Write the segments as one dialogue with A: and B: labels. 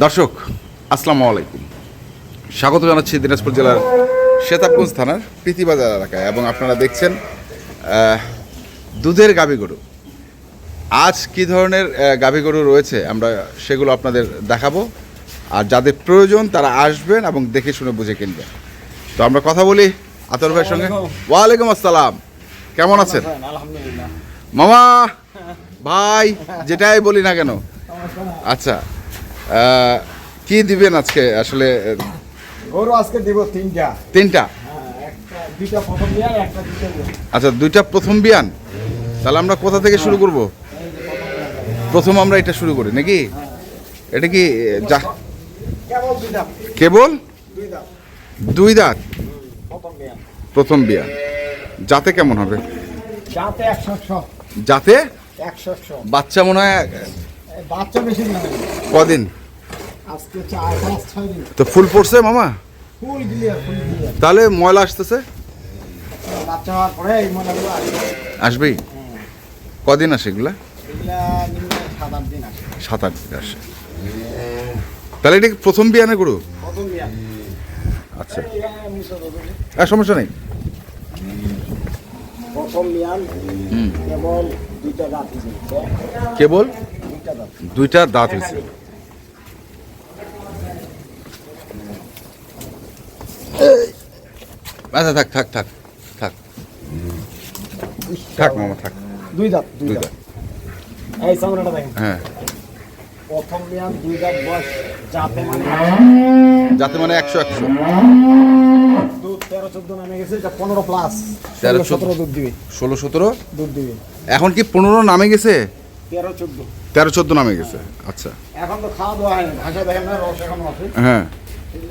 A: দর্শক আসসালামু আলাইকুম। স্বাগত জানাচ্ছি দিনাজপুর জেলার শেতাবগঞ্জ থানার প্রীতিবাজার এলাকায় এবং আপনারা দেখছেন দুধের গাভী গরু। আজ কি ধরনের গাভী গরু রয়েছে আমরা সেগুলো আপনাদের দেখাবো। আর যাদের প্রয়োজন তারা আসবেন এবং দেখে শুনে বুঝে কিনবেন। তো আমরা কথা বলি আতর ভাইয়ের সঙ্গে। ওয়ালাইকুম আসসালাম। কেমন আছেন? মামা ভাই যেটাই বলি না কেন। আচ্ছা কি দিবেন আজকে? আসলে
B: গরু আজকে দিব তিনটা।
A: তিনটা?
B: হ্যাঁ।
A: আচ্ছা দুইটা প্রথম বিয়ান? তাহলে আমরা কোথা থেকে শুরু করব? প্রথম আমরা এটা শুরু করি নাকি? এটা কি যা
B: কেবল
A: দুই দাঁত।
B: প্রথম
A: বিয়ান। যাতে কেমন হবে?
B: যাতে
A: বাচ্চা মনে হয়
B: বাচ্চা বেশি
A: কদিন? তো ফুল পড়ছে মামা? তাহলে ময়লা আসতেছে?
B: মনে হয়
A: আসবেই? কদিন আসে এগুলা?
B: সাত আট দিন আসে।
A: তাহলে এটা প্রথম বিয়ানে গরু? আচ্ছা। আর সমস্যা নেই।
B: কেবল দুইটা
A: দাঁত হয়েছে। আচ্ছা থাক থাক থাক থাক। থাক মামা থাক।
B: দুই দাঁত দুই দাঁত। এই সামনেটা দেখেন।
A: হ্যাঁ।
B: প্রথম মিয়ান দুই দাঁত বয়স যাতে মানে
A: যাতে মানে একশো একশো।
B: দুধ তেরো চোদ্দ নামে গেছে এটা পনেরো প্লাস
A: 13,
B: তেরো সতেরো দুধ দিবে।
A: ষোলো সতেরো?
B: দুধ দিবে।
A: এখন কি পনেরো নামে গেছে?
B: তেরো চোদ্দ।
A: তেরো চোদ্দ নামে গেছে। আচ্ছা।
B: এখন তো খাওয়া দাওয়া হয়নি ভাষা দেখেন না রস এখনও আছে।
A: হ্যাঁ।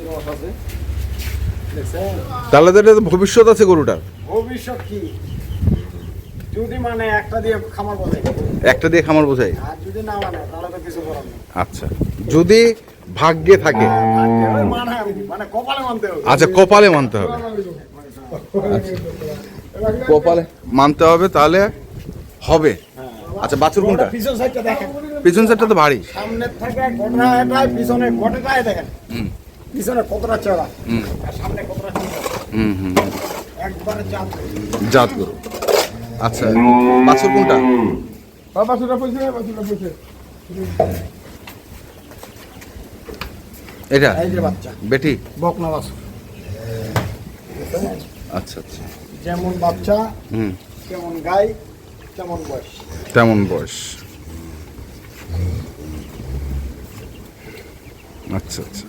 B: রস আছে।
A: তাহলে তো এটা ভবিষ্যৎ আছে গরুটার।
B: ভবিষ্যৎ কি? যদি মানে একটা দিয়ে খামার বলে
A: একটা দিয়ে খামার বোঝাই
B: আর যদি না মানে তাহলে তো কিছু করার নেই।
A: আচ্ছা যদি ভাগ্যে থাকে।
B: মানে মানে কপালে মানতে হবে।
A: আচ্ছা কপালে মানতে হবে। কপালে মানতে হবে তাহলে হবে। আচ্ছা বাছুর কোনটা?
B: পিছন সাইডটা দেখেন।
A: পিছন সাইডটা তো ভারী।
B: সামনের থেকে গোটা এটাই পিছনে গোটাটাই দেখেন।
A: হুম।
B: পিছনে কতটা চড়া?
A: হুম।
B: আর সামনে কতটা
A: হুম হুম।
B: একবারে চাপ
A: জাত গরু আচ্ছা বাছুর কোনটা?
B: বাবা সুটা পয়সা বাবা পয়সা
A: এটা?
B: এই যে বাচ্চা।
A: বেটি?
B: বকনা বাছুর।
A: আচ্ছা আচ্ছা।
B: যেমন বাচ্চা
A: হুম।
B: কেমন গাই কেমন বয়স।
A: তেমন বয়স। আচ্ছা আচ্ছা।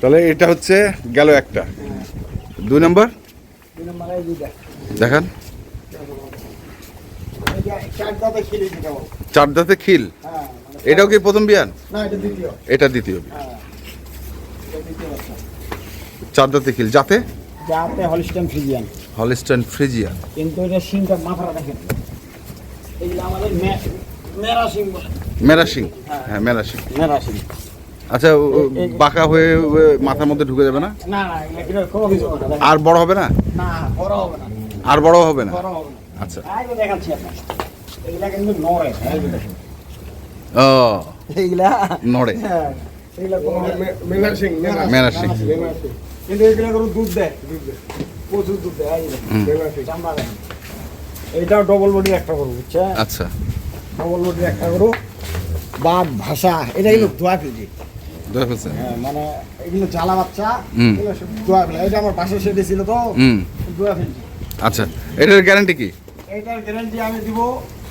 A: তাহলে এটা হচ্ছে গেল একটা। দুই নম্বর? দেখান।
B: চার দাঁতে খেলে। হ্যাঁ
A: এটাও কি প্রথম বিয়ান?
B: এটা দ্বিতীয়। হ্যাঁ
A: চার দাঁতে খিল। যাতে
B: যাতে হলিস্টান ফ্রিজিয়ান। কিন্তু এটা সিংটা মাথাটা দেখেন। এইগুলো আমাদের মেরা সিং
A: মেরা সিং। হ্যাঁ মেরা সিং।
B: মেরা সিং।
A: আচ্ছা বাঁকা হয়ে মাথার মধ্যে ঢুকে যাবে না। আর বড় হবে না?
B: না বড় হবে না।
A: আর বড় হবে না?
B: বড় হবে না।
A: আচ্ছা।
B: এই যে দেখাচ্ছি আপনার এগুলা কিন্তু নড়ে এই যে দেখেন।
A: ও।
B: এইগুলা?
A: নড়ে।
B: হ্যাঁ সিং কিন্তু এগুলা দুধ দেয় দুধ দেয়। প্রচুর দুধ দেয় চামড়া এইটাও ডবল বডি একটা বুঝছে
A: আচ্ছা।
B: ডবল বডি একটা গরু। বাদ ভাষা এটা কিন্তু দোয়া হ্যাঁ, মানে এগুলো জ্বালা বাচ্চা
A: হুম।
B: এগুলো সব দোয়া ফেলে। এটা আমার পাশে সেটে ছিল তো
A: হুম।
B: দোয়া ফেলছি
A: আচ্ছা এটার গ্যারান্টি কি?
B: এইটার গ্যারান্টি আমি দিব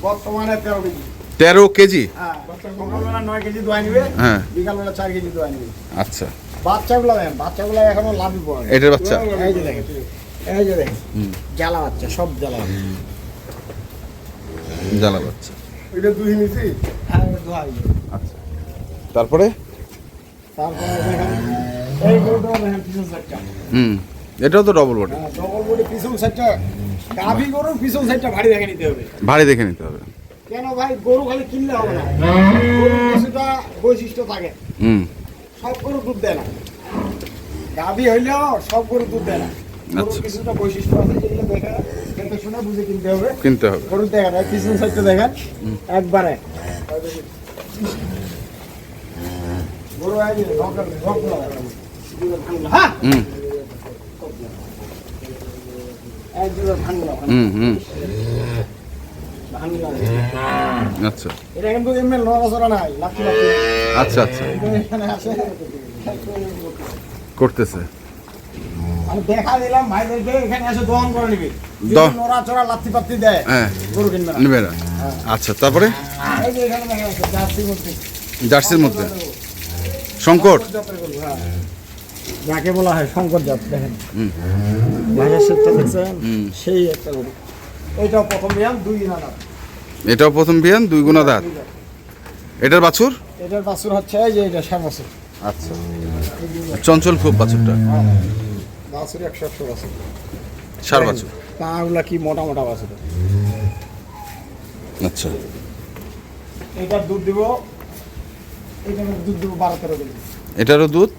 B: বর্তমানে তেরো কেজি।
A: তেরো কেজি?
B: হ্যাঁ সকালবেলা নয় কেজি দোয়া নিবে
A: হ্যাঁ।
B: বিকালবেলা চার কেজি দোয়া নিবে।
A: আচ্ছা।
B: বাচ্চাগুলো দেখেন বাচ্চাগুলো এখনও লাভই
A: এটার বাচ্চা?
B: এই যে দেখেন এই যে দেখেন। জ্বালা বাচ্চা সব জ্বালা
A: জ্বালা বাচ্চা।
B: এটা দুই নিছি হ্যাঁ
A: আচ্ছা। তারপরে? হুম, এটাও তো ডবল বডি
B: ডবল বডি পিছন সাইডটা গাভি গরুর পিছন সাইডটা ভারী দেখে নিতে হবে।
A: ভারী দেখে নিতে হবে
B: কেন ভাই গরু খালি কিনলে হবে না কিছুটা বৈশিষ্ট্য থাকে
A: হুম।
B: সব গরু দুধ দেয় না গাভি হইলেও সব গরু দুধ দেয় না। কিছুটা বৈশিষ্ট্য আছে যেগুলো দেখে দেখে শুনে বুঝে কিনতে হবে।
A: কিনতে হবে
B: গরুর দেখেন পিছন সাইডটা দেখেন একবারে।
A: আচ্ছা।
B: এটা কিন্তু এমনি নড়াচড়া নাই লাফি লাফি
A: আচ্ছা আচ্ছা।
B: এখানে আসে
A: করতেছে।
B: আমি দেখা দিলাম ভাইদেরকে এখানে এসে দহন করে নিবি। নড়াচড়া পাত্তি দেয়
A: হ্যাঁ।
B: গরু কিনবে না।
A: আচ্ছা তারপরে?
B: এই যে এখানে দেখা যাচ্ছে জার্সির মধ্যে।
A: জার্সির মধ্যে। শঙ্কর?
B: হ্যাঁ। যাকে বলা হয় শঙ্কর জাত দেখেন। ভাইয়ের সেটটা দেখছেন? সেই একটা গরু এইটাও প্রথম বিয়ান দুই দিন আনার
A: এটাও প্রথম বিয়ান দুই গুণা দাঁত এটার বাছুর?
B: এটার বাছুর হচ্ছে এই যে এটা সার বাছুর।
A: আচ্ছা। চঞ্চল খুব বাছুরটা।
B: বাছুর একশো একশো বাছুর।
A: সার বাছুর।
B: পাগুলা কি মোটা মোটা বাছুর।
A: আচ্ছা।
B: এটার দুধ দিব এটার দুধ দিব বারো তেরো কেজি
A: এটারও দুধ?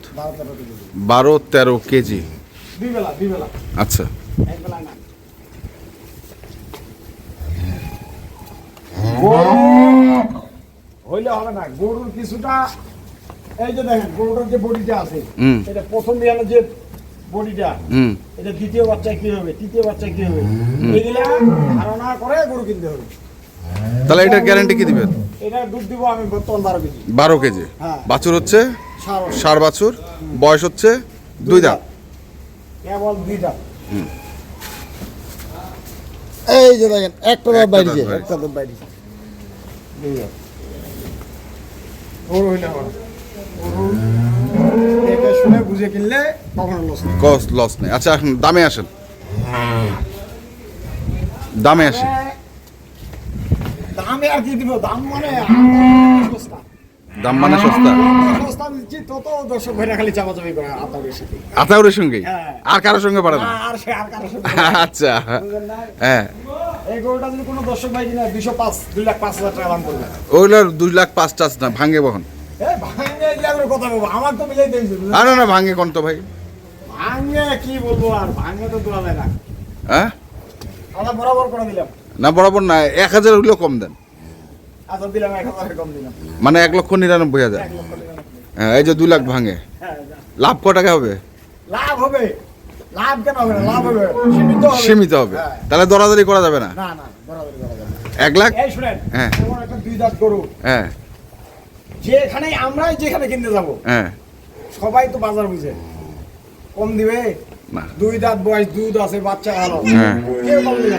B: বারো তেরো কেজি।
A: আচ্ছা।
B: হইলে হবে না গরুর কিছুটা এই যে দেখেন গরুটার যে বডিটা আছে এটা প্রথম বিয়ানের যে বডিটা এটা দ্বিতীয় বাচ্চায় কি হবে তৃতীয় বাচ্চায় কি হবে? এগুলা ধারণা করে গরু কিনতে হবে।
A: তাহলে এটার গ্যারান্টি কি দিবেন?
B: এটা দুধ দিব আমি বর্তমান বারো কেজি।
A: বারো কেজি?
B: হ্যাঁ।
A: বাছুর হচ্ছে?
B: সার
A: বাছুর। বয়স হচ্ছে? দুই দাঁত।
B: কেবল দুইটা এই যে দেখেন একটা দাঁত বাইরে একটা দাঁত বাইরে দুই দাঁত। গরু হইলে হবে না। শুনে বুঝে কিনলে কখনো লস নেই।
A: লস নেই। আচ্ছা এখন দামে আসেন। দামে আসি।
B: দামে আর কি দিব? দাম মানে সস্তা।
A: দাম মানে সস্তা?
B: সস্তা দিচ্ছি তত দর্শক ভাইরা খালি চাপাচাপি করে আতাউরের সাথে
A: আতাউরের সঙ্গে
B: হ্যাঁ।
A: আর কারোর সঙ্গে পারে না
B: আর সে আর কারোর সাথে
A: আচ্ছা। হ্যাঁ।
B: এই গরুটা যদি কোনো দর্শক ভাই কিনা পাঁচ দুই লাখ পাঁচ হাজার টাকা দাম করবে।
A: ওইগুলোর দুই লাখ পাঁচ টাচ না বহন।
B: ভাঙে এগুলা কথা বলব? আমার তো মিলাই দিয়েছে
A: আর না? ভাঙ্গে কোন তো ভাই?
B: ভাঙে কি বলব আর? ভাঙে তো তোলা যায় না।
A: হ্যাঁ?
B: আমরা বরাবর করে দিলাম।
A: না বরাবর না এক হাজার হইলেও কম দেন। মানে এক লক্ষ নিরানব্বই হাজার। হ্যাঁ এই যে দুই লাখ ভাঙে।
B: হ্যাঁ
A: লাভ ক টাকা হবে?
B: লাভ হবে। লাভ কেন হবে না? লাভ হবে। সীমিত হবে।
A: সীমিত হবে।
B: হ্যাঁ।
A: তাহলে দরাদরি করা যাবে না?
B: না না বরাবর করা যাবে
A: এক লাখ?
B: এই শুনেন
A: হ্যাঁ।
B: একটা দুই দাঁত গরু।
A: হ্যাঁ।
B: যেখানে আমরাই যেখানে কিনতে যাব
A: হ্যাঁ।
B: সবাই তো বাজার বুঝে। কম দিবে? দুই দাঁত বয়স দুধ আছে বাচ্চা ভালো।
A: হ্যাঁ।
B: কেউ কম দিবে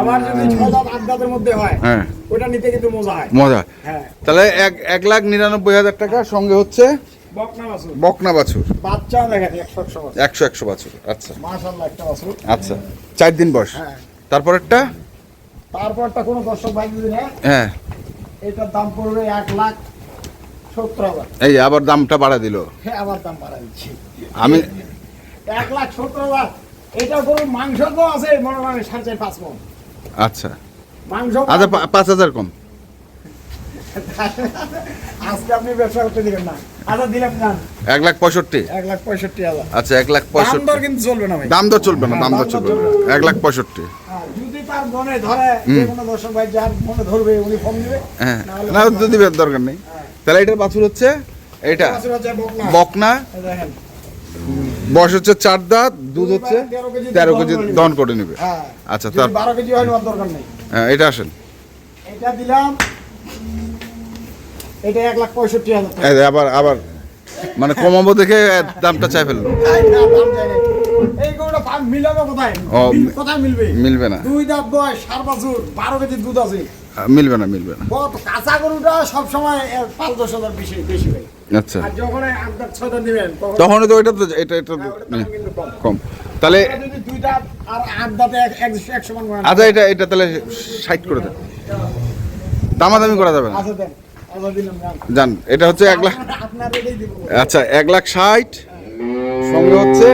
B: আবার যদি ছ দাঁত আট দাঁতের মধ্যে হয়
A: হ্যাঁ।
B: ওটা নিতে কিন্তু মজা হয়।
A: মজা।
B: হ্যাঁ।
A: তাহলে এক এক লাখ নিরানব্বই হাজার টাকা সঙ্গে হচ্ছে
B: বকনা বাছুর।
A: বকনা বাছুর।
B: বাচ্চা দেখেন একশো একশো বাছুর।
A: আচ্ছা।
B: একটা বাছুর।
A: আচ্ছা। চার দিন বয়স।
B: হ্যাঁ।
A: তারপরেরটা?
B: তারপরটা কোনো দর্শক ভাই যদি
A: হ্যাঁ।
B: এটার দাম পড়বে এক লাখ সত্তর হাজার।
A: এই আবার দামটা বাড়া দিল।
B: হ্যাঁ আবার দাম বাড়া দিচ্ছি।
A: আমি
B: এক লাখ সত্তর হাজার এটা মাংস তো আছে মনে হয় সাড়ে চার পাঁচ মন।
A: আচ্ছা।
B: মাংস
A: আচ্ছা পাঁচ হাজার কম।
B: আজকে আপনি ব্যবসা করতে দিবেন না। আচ্ছা দিলাম যান
A: এক লাখ পঁয়ষট্টি।
B: এক লাখ পঁয়ষট্টি হাজার।
A: আচ্ছা এক লাখ পঁয়ষট্টি
B: দর কিন্তু চলবে না
A: দাম দর চলবে না দাম দর চলবে না। এক লাখ পঁয়ষট্টি।
B: হ্যাঁ, যদি তার মনে ধরে কোনো দর্শক ভাই যার মনে ধরবে উনি ফোন দিবে
A: হ্যাঁ না দিবে দরকার নেই। তাহলে এটার বাছুর হচ্ছে এটা
B: বকনা।
A: বকনা।
B: দেখেন।
A: বয়স হচ্ছে চার দাঁত দুধ হচ্ছে
B: তেরো কেজি
A: তেরো কেজি
B: করে নিবে।
A: দহন করে নিবে।
B: হ্যাঁ
A: আচ্ছা তার
B: বারো কেজি হয় দরকার নেই।
A: হ্যাঁ, এটা আসেন।
B: এটা দিলাম এটা এক লাখ পঁয়ষট্টি হাজার
A: আবার আবার মানে কমাবো দেখে দামটা চাই ফেলল
B: মিলাবে
A: না।
B: দুই দাঁত বয়স সার বাছুর বারো কেজি দুধ আছে।
A: মিলবে না মিলবে না।
B: কত কাঁচা গরুটা সবসময় এ, পাঁচ দশ হাজার বেশি বেশি ভাই।
A: আচ্ছা।
B: আর যখন ছয় দাঁত দিবেন তখন
A: তো এটা তো এটা এটা
B: হ্যাঁ, কম।
A: তাহলে
B: যদি দুই দাঁত আর আট দাঁতে এক- সমান
A: আচ্ছা এটা এটা তাহলে ষাট করে দেন। দামাদামি করা যাবে না।
B: আচ্ছা দেন। দিলাম যান।
A: জান এটা হচ্ছে এক লাখ
B: আপনার- আপনার
A: আচ্ছা এক লাখ ষাট। সঙ্গে হচ্ছে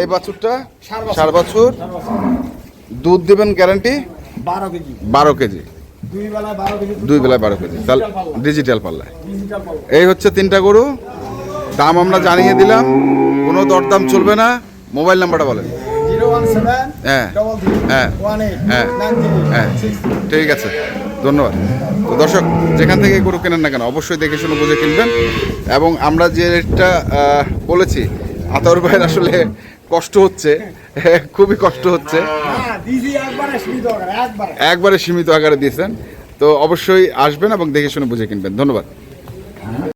A: এই বাছুরটা।
B: ষাট বছর।
A: দুধ দেবেন গ্যারান্টি
B: বারো কেজি।
A: বারো কেজি।
B: দুই বেলায় বারো কেজি। ডিজিটাল পাল্লা।
A: পাল্লায় এই হচ্ছে তিনটা গরু। দাম আমরা জানিয়ে দিলাম। কোনো দরদাম চলবে না। মোবাইল নাম্বারটা বলেন। হ্যাঁ। হ্যাঁ। হ্যাঁ। হ্যাঁ। ঠিক আছে। ধন্যবাদ। তো দর্শক যেখান থেকে গরু কেনেন না কেন অবশ্যই দেখে শুনে বুঝে কিনবেন। এবং আমরা যে রেটটা বলেছি আতর ভাইয়ের আসলে কষ্ট হচ্ছে। খুবই কষ্ট হচ্ছে। একবারে সীমিত আকারে দিয়েছেন। তো অবশ্যই আসবেন এবং দেখে শুনে বুঝে কিনবেন। ধন্যবাদ।